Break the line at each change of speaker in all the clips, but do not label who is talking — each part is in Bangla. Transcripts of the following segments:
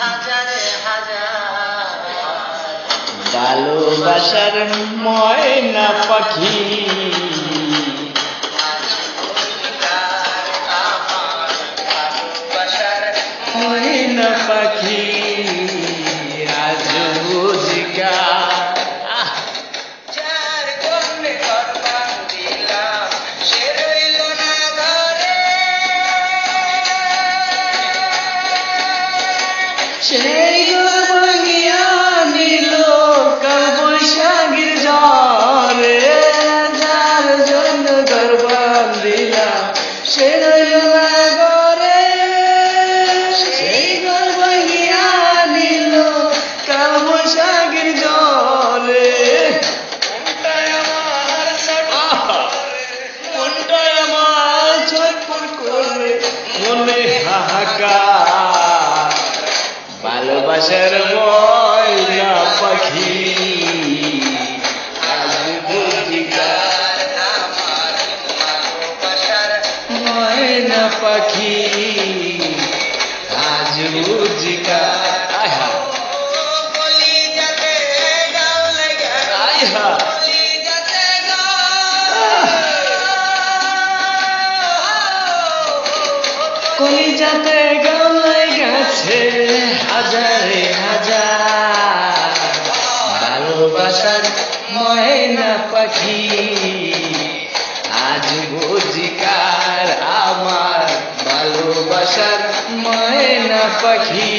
হাজার
ভালোবাসার ময়না পাখি। ময়না পাখি। হাহাকার ভালোবাসার ময়না পাখি। ময়না পাখি আজ বুঝিকার কলিজাতে গলে গেছে হাজারে হাজার। ভালোবাসার ময়না পাখি, আজ বুঝিকার আমার ভালোবাসার ময়না পাখি।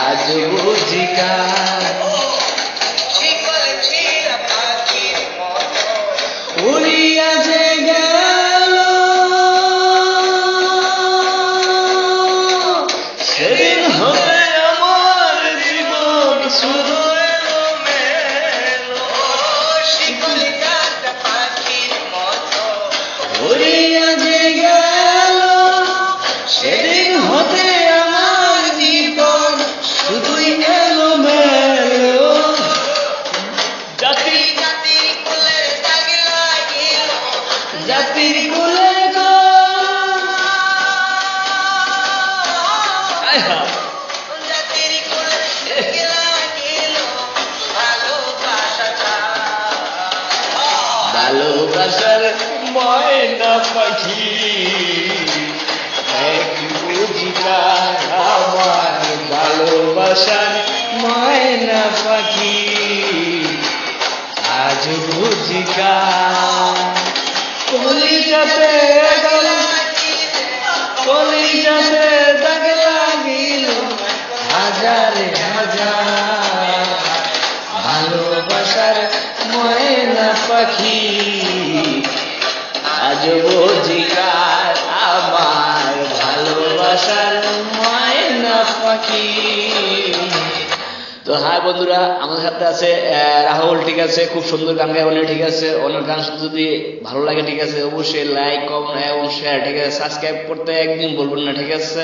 আজ বুঝিকার ভালোবাসার ময়না পাখি। এক বুঝিকার আমার ভালোবাসার ময়না পাখি। আজ বুঝিকার কলিজাতে কলিজাতে দাগ লাগিল হাজারে হাজার। ভালোবাসার ময়না পাখি। আজ বুঝিকার আমার তো হাই বন্ধুরা, আমাদের সাথে আছে রাহুল, ঠিক আছে? খুব সুন্দর গান গায় ঠিক আছে? অনেক গান যদি ভালো লাগে, ঠিক আছে? অবশ্যই লাইক কমেন্ট এবং শেয়ার ঠিক আছে? সাবস্ক্রাইব করতে একদিন বলবেন না, ঠিক আছে?